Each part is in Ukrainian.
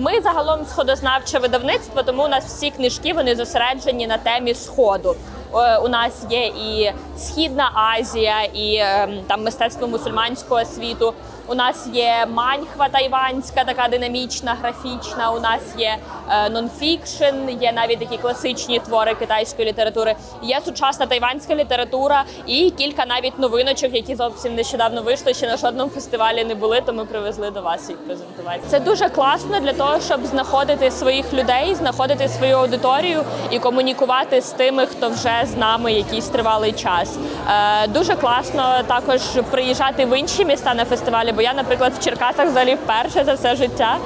Ми загалом сходознавче видавництво, тому у нас всі книжки вони зосереджені на темі сходу. Е, У нас є і Східна Азія, і ем, там мистецтво мусульманського світу. У нас є маньхва тайванська, така динамічна, графічна. У нас є е, нонфікшн, є навіть такі класичні твори китайської літератури. Є сучасна тайванська література і кілька навіть новиночок, які зовсім нещодавно вийшли. Ще на жодному фестивалі не були, то ми привезли до вас їх презентувати. Це дуже класно для того, щоб знаходити своїх людей, знаходити свою аудиторію і комунікувати з тими, хто вже з нами якийсь тривалий час. Е, дуже класно також приїжджати в інші міста на фестивалі. Бо я, наприклад, в Черкасах взагалі вперше за все життя.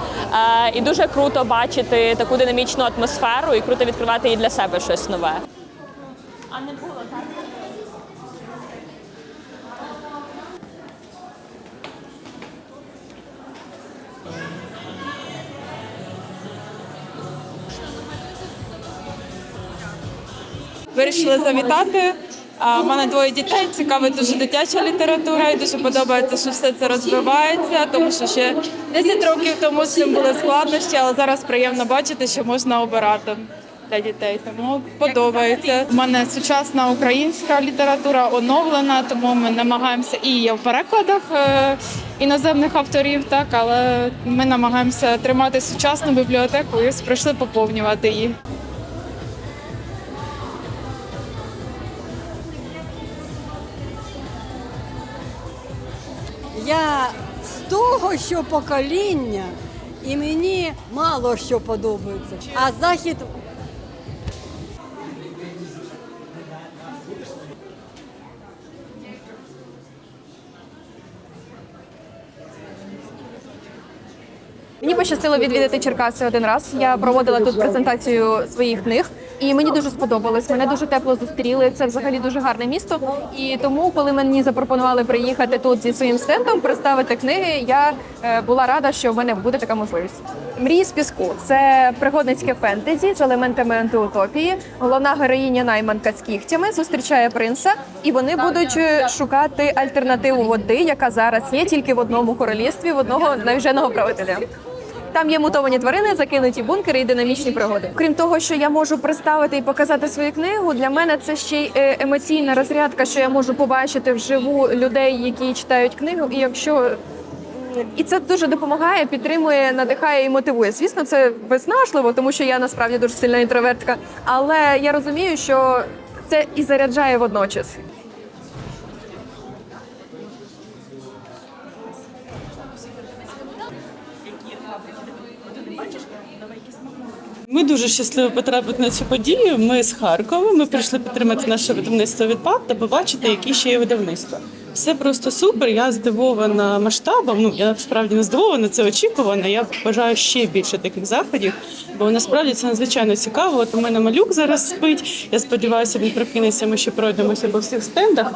Е, і дуже круто бачити таку динамічну атмосферу і круто відкривати і для себе щось нове. А не було так. Вирішили завітати. У мене двоє дітей, цікавить дуже дитяча література і дуже подобається, що все це розвивається, тому що ще 10 років тому з цим були складнощі, але зараз приємно бачити, що можна обирати для дітей. Тому подобається. У мене сучасна українська література оновлена, тому ми намагаємося і є в перекладах е, іноземних авторів, так але ми намагаємося тримати сучасну бібліотеку і прийшли поповнювати її. Я з того, що покоління, і мені мало що подобається. А захід Мені пощастило відвідати Черкаси один раз. Я проводила тут презентацію своїх книг, і мені дуже сподобалось. Мене дуже тепло зустріли. Це взагалі дуже гарне місто. І тому, коли мені запропонували приїхати тут зі своїм стендом, представити книги, я е, була рада, що в мене буде така можливість. Мрії з піску це пригодницьке фентезі з елементами антиутопії. Головна героїня найманка з кігтями зустрічає принца, і вони будуть е, шукати альтернативу води, яка зараз є тільки в одному королівстві, в одного навіженого правителя. Там є мутовані тварини, закинуті бункери і динамічні пригоди. Крім того, що я можу представити і показати свою книгу, для мене це ще й е, емоційна розрядка, що я можу побачити вживу людей, які читають книгу. І якщо і це дуже допомагає, підтримує, надихає і мотивує. Звісно, це виснажливо, тому що я насправді дуже сильна інтровертка. Але я розумію, що це і заряджає водночас. Ми дуже щасливі потрапити на цю подію. Ми з Харкова. Ми прийшли підтримати наше видавництво відпад та побачити, які ще є видавництва. Все просто супер. Я здивована масштабом. Ну я насправді не здивована, це очікувано. Я бажаю ще більше таких заходів, бо насправді це надзвичайно цікаво. От у мене малюк зараз спить. Я сподіваюся, він прокинеться. Ми ще пройдемося по всіх стендах.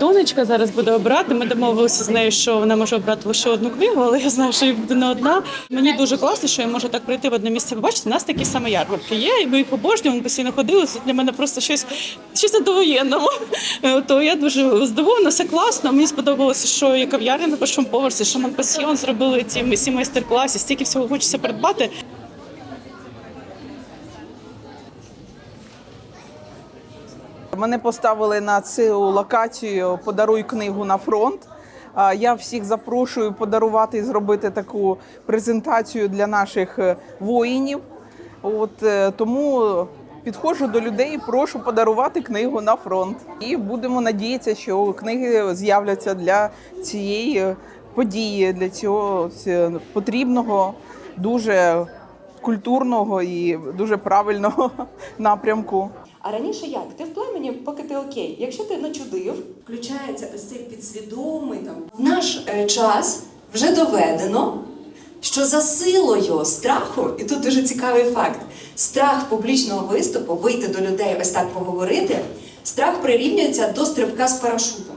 Донечка зараз буде обирати. Ми домовилися з нею, що вона може обрати лише одну книгу, але я знаю, що їх буде не одна. Мені дуже класно, що я можу так прийти в одне місце. Побачити, у нас такі самі ярмарки є, і ми їх обожнюємо, постійно ходили. Для мене просто щось щось на довоєнному. То я дуже здивована, все класно. Мені сподобалося, що і кав'ярня на першому поверсі, що Монпасьйон зробили ці всі майстер-класи, стільки всього хочеться придбати. Мене поставили на цю локацію Подаруй книгу на фронт. Я всіх запрошую подарувати і зробити таку презентацію для наших е, воїнів. От е, тому підходжу до людей, прошу подарувати книгу на фронт. І будемо надіятися, що книги з'являться для цієї події, для цього е, потрібного, дуже культурного і дуже правильного напрямку. А раніше як? Ти в племені, поки ти окей. Якщо ти начудив, включається ось цей підсвідомий там. Наш е, час вже доведено, що за силою страху, і тут дуже цікавий факт: страх публічного виступу, вийти до людей, ось так поговорити, страх прирівнюється до стрибка з парашутом.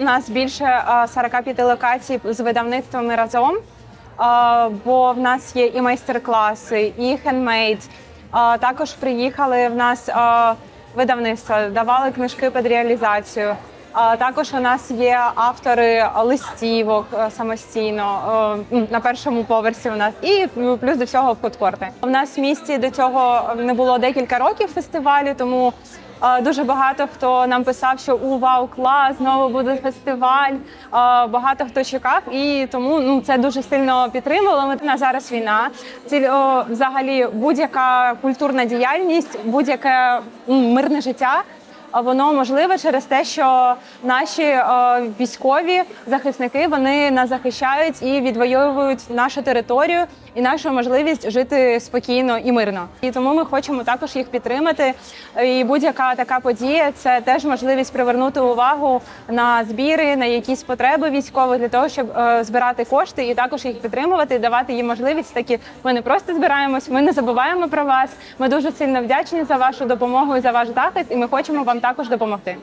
У нас більше е, 45 локацій з видавництвами разом, е, бо в нас є і майстер-класи, і хендмейд. Е, Також приїхали в нас е, видавництва, давали книжки під реалізацію. Також у нас є автори листівок е, самостійно е, на першому поверсі. У нас і плюс до всього фудкорти. У нас в місті до цього не було декілька років фестивалю, тому. Е, Дуже багато хто нам писав, що у вау, клас, знову буде фестиваль. Е, Багато хто чекав, і тому ну це дуже сильно підтримувало. На зараз війна. Ці взагалі будь-яка культурна діяльність, будь-яке мирне життя. Воно можливе через те, що наші е, військові захисники вони нас захищають і відвоюють нашу територію і нашу можливість жити спокійно і мирно. І тому ми хочемо також їх підтримати. І будь-яка така подія це теж можливість привернути увагу на збіри, на якісь потреби військових для того, щоб е, збирати кошти і також їх підтримувати, і давати їм можливість такі. Ми не просто збираємось, ми не забуваємо про вас. Ми дуже сильно вдячні за вашу допомогу і за ваш захист, і ми хочемо вам також допомогти.